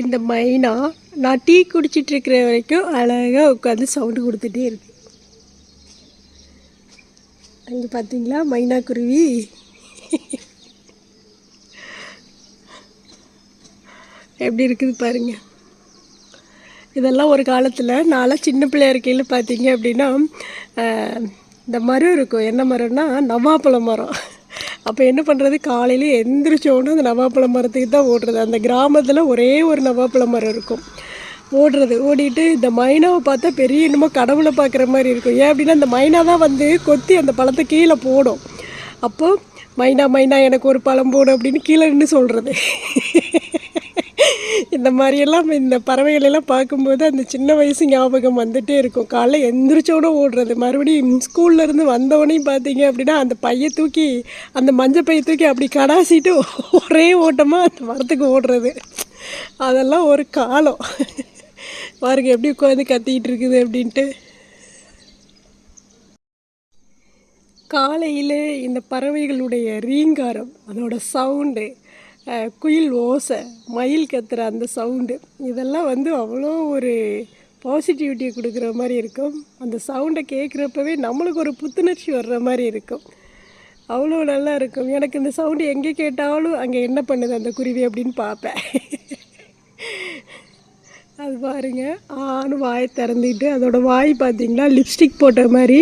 இந்த மைனா நான் டீ குடிச்சிட்டு இருக்கிற வரைக்கும் அழகாக உட்காந்து சவுண்டு கொடுத்துட்டே இருக்கு. அங்கே பார்த்தீங்களா மைனா குருவி? எப்படி இருக்குது பாருங்க. இதெல்லாம் ஒரு காலத்தில் நான்லாம் சின்ன பிள்ளையா இருக்கையில் பார்த்தீங்க அப்படின்னா இந்த மரம் இருக்கும். என்ன மரம்னா நவாப்பழ மரம். அப்போ என்ன பண்ணுறது காலையில் எந்திரிச்சோன்னு அந்த நவாப்பழ மரத்துக்கு தான் ஓடுறது. அந்த கிராமத்தில் ஒரே ஒரு நவாப்பழ மரம் இருக்கும். ஓடுறது. ஓடிட்டு இந்த மைனாவை பார்த்தா பெரிய என்னமோ கடவுளை பார்க்குற மாதிரி இருக்கும். ஏன் அப்படின்னா அந்த மைனா தான் வந்து கொத்தி அந்த பழத்தை கீழே போடும். அப்போது மைனா மைனா எனக்கு ஒரு பழம் போடும் அப்படின்னு கீழே நின்று சொல்கிறது இந்த மாதிரியெல்லாம் இந்த பறவைகளெல்லாம் பார்க்கும்போது அந்த சின்ன வயசு ஞாபகம் வந்துட்டே இருக்கும். காலைல எந்திரிச்சோட ஓடுறது. மறுபடியும் ஸ்கூல்லேருந்து வந்தவொடனே பார்த்தீங்க அப்படின்னா அந்த பையை தூக்கி அந்த மஞ்சள் பையை தூக்கி அப்படி கடாசிட்டு ஒரே ஓட்டமாக அந்த மரத்துக்கு ஓடுறது. அதெல்லாம் ஒரு காலம். பாருங்க எப்படி உட்காந்து கத்திக்கிட்டு இருக்குது அப்படின்ட்டு. காலையில் இந்த பறவைகளுடைய ரீங்காரம் அதோட சவுண்டு குயில் ஓசை மயில் கத்துற அந்த சவுண்டு இதெல்லாம் வந்து அவ்வளோ ஒரு பாசிட்டிவிட்டியை கொடுக்குற மாதிரி இருக்கும். அந்த சவுண்டை கேட்குறப்பவே நம்மளுக்கு ஒரு புத்துணர்ச்சி வர்ற மாதிரி இருக்கும். அவ்வளோ நல்லா இருக்கும். எனக்கு இந்த சவுண்டு எங்கே கேட்டாலும் அங்கே என்ன பண்ணுது அந்த குருவி அப்படின்னு பார்ப்பேன். அது பாருங்க. ஆணும் வாய் திறந்துக்கிட்டு அதோட வாய் பார்த்தீங்கன்னா லிப்ஸ்டிக் போட்ட மாதிரி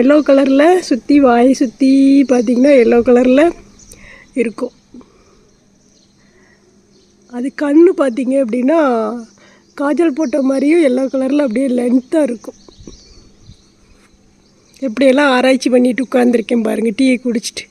எல்லோ கலரில் சுற்றி வாய் சுற்றி பார்த்திங்கன்னா எல்லோ கலரில் இருக்கும். அது கண்ணு பார்த்தீங்க அப்படின்னா காஜல் போட்ட மாதிரியும் எல்லோ கலரில் அப்படியே லென்த்தாக இருக்கும். எப்படியெல்லாம் ஆராய்ச்சி பண்ணிட்டு உட்காந்துருக்கேன் பாருங்கள் டீயை குடிச்சிட்டு.